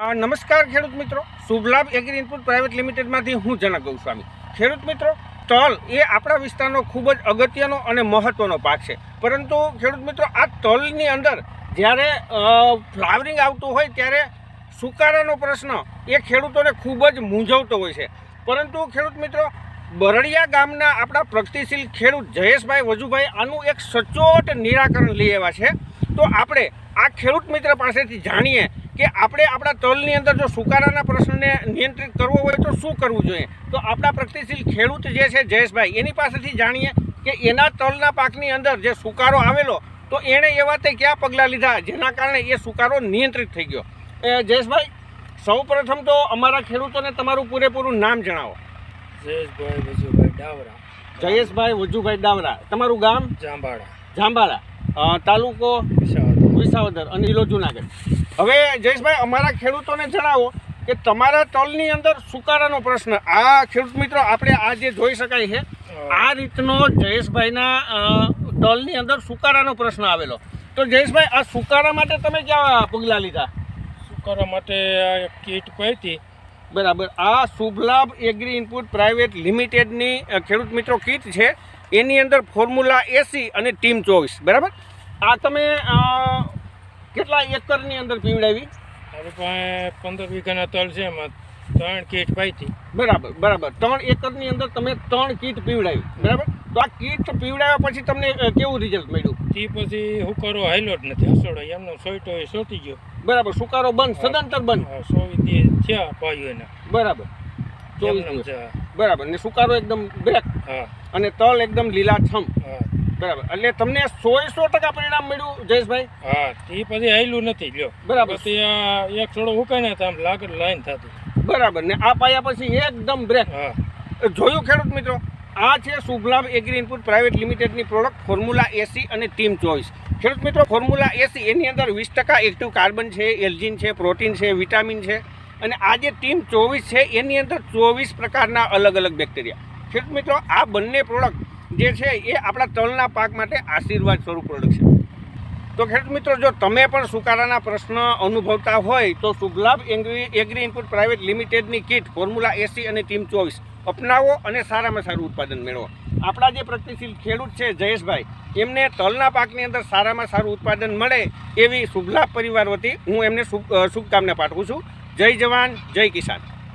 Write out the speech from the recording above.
નમસ્કાર ખેડૂત મિત્રો. શુભલાભ એગ્રી ઇનપુટ પ્રાઇવેટ લિમિટેડમાંથી હું જનક ગૌસ્વામી. ખેડૂત મિત્રો, તલ એ આપણા વિસ્તારનો ખૂબ જ અગત્યનો અને મહત્વનો પાક છે. પરંતુ ખેડૂત મિત્રો, આ તલની અંદર જ્યારે ફ્લાવરિંગ આવતું હોય ત્યારે સુકારાનો પ્રશ્ન એ ખેડૂતોને ખૂબ જ મૂંઝવતો હોય છે. પરંતુ ખેડૂત મિત્રો, બરડિયા ગામના આપણા પ્રગતિશીલ ખેડૂત જયેશભાઈ વજુભાઈ આનું એક સચોટ નિરાકરણ લઈ આવ્યા છે. તો આપણે આ ખેડૂત મિત્ર પાસેથી જાણીએ કે આપણે આપણા તલની અંદર જો સુકારાના પ્રશ્નને નિયંત્રિત કરવો હોય તો શું કરવું જોઈએ? તો આપણા પ્રગતિશીલ ખેડૂત જે છે જયેશભાઈ એની પાસેથી જાણીએ કે એના તલના પાકની અંદર જે સુકારો આવેલો તો એણે એવા તે કયા પગલાં લીધા? જેના કારણે એ સુકારો નિયંત્રિત થઈ ગયો. એ જયેશભાઈ સૌ પ્રથમ તો અમારા ખેડૂતોને તમારું પૂરેપૂરું નામ જણાવો. જયેશભાઈ વિજુભાઈ ડાવરા. જયેશભાઈ વજુભાઈ ડાવરા. તમારું ગામ? જાંબાળા જાંબાળા તાલુકો? વિસાવદર વિસાવદર અને જિલ્લો જુનાગઢ. હવે જયેશભાઈ અમારા ખેડૂતોને જણાવો કે તમારા તલની અંદર સુકારાનો પ્રશ્ન? આ ખેડૂત મિત્રો આપણે આ જે જોઈ શકાય છે આ રીતનો જયેશભાઈના તલની અંદર સુકારાનો પ્રશ્ન આવેલો? તો જયેશભાઈ આ સુકારા માટે તમે ક્યાં પગલાં લીધા? સુકારા માટે કીટ પૈતી બરાબર. આ શુભલાભ એગ્રી ઇનપુટ પ્રાઇવેટ લિમિટેડની ખેડૂત મિત્રો કીટ છે. એની અંદર ફોર્મ્યુલા એસી અને ટીમ ચોવીસ. બરાબર? આ તમે કેટલા એકરની અંદર પીવડાવી? મારી પાસે પંદર વીઘાના તલ છે એમાં ત્રણ કીટ પાઈતી બરાબર બરાબર. ત્રણ એકરની અંદર તમે ત્રણ કીટ પીવડાવી બરાબર? તો આ કીટ પીવડાવ્યા પછી તમને કેવું રિઝલ્ટ મળ્યું? તે પછી હુકારો હાલ્યો જ નથી હસોડો. એમનો સોઈટો એ સોટી ગયો. બરાબર સુકારો બંધ સદંતર બંધ. સોવી દી થયા પાયું એના. બરાબર. ચોવીસ બરાબર ને સુકારો એકદમ બ્રેક હા. અને તલ એકદમ લીલાછમ. હા. બરાબર. એટલે તમને સો સો ટકા પરિણામ મળ્યું જયેશભાઈ? હા તે પછી આવેલું નથી લ્યો. બરાબર. આ એક છોડો ઉકાઈ આમ લાગત લાઈન થતી. બરાબર. ને આ પાયા પછી એકદમ બ્રેક. હા. જોયું ખેડૂત મિત્રો? આ છે શુભલાભ એગ્રી ઇનપુટ પ્રાઇવેટ લિમિટેડની પ્રોડક્ટ ફોર્મ્યુલા એસી અને ટીમ ચોઈસ. ખેડૂત મિત્રો ફોર્મ્યુલા એસી એની અંદર વીસ ટકા એક્ટિવ કાર્બન છે એલ્જિન છે પ્રોટીન છે વિટામિન છે. અને આ જે ટીમ ચોવીસ છે એની અંદર ચોવીસ પ્રકારના અલગ અલગ બેક્ટેરિયા. ખેડૂત મિત્રો આ બંને પ્રોડક્ટ જે છે એ આપણા તલના પાક માટે આશીર્વાદ સ્વરૂપ પ્રોડક્શન તો ખેડૂત મિત્રો, જો તમે પણ સુકારાના પ્રશ્ન અનુભવતા હોય તો Shubhlabh agri agri input private લિમિટેડની kit, formula AC અને ટીમ ચોવીસ. અપનાવો અને સારામાં સારું ઉત્પાદન મેળવો. આપણા જે પ્રગતિશીલ ખેડૂત છે જયેશભાઈ, એમને તલના પાકની અંદર સારામાં સારું ઉત્પાદન મળે એવી શુભલાભ પરિવાર વતી હું એમને શુભ શુભકામના પાઠવું છું. જય જવાન, જય કિસાન.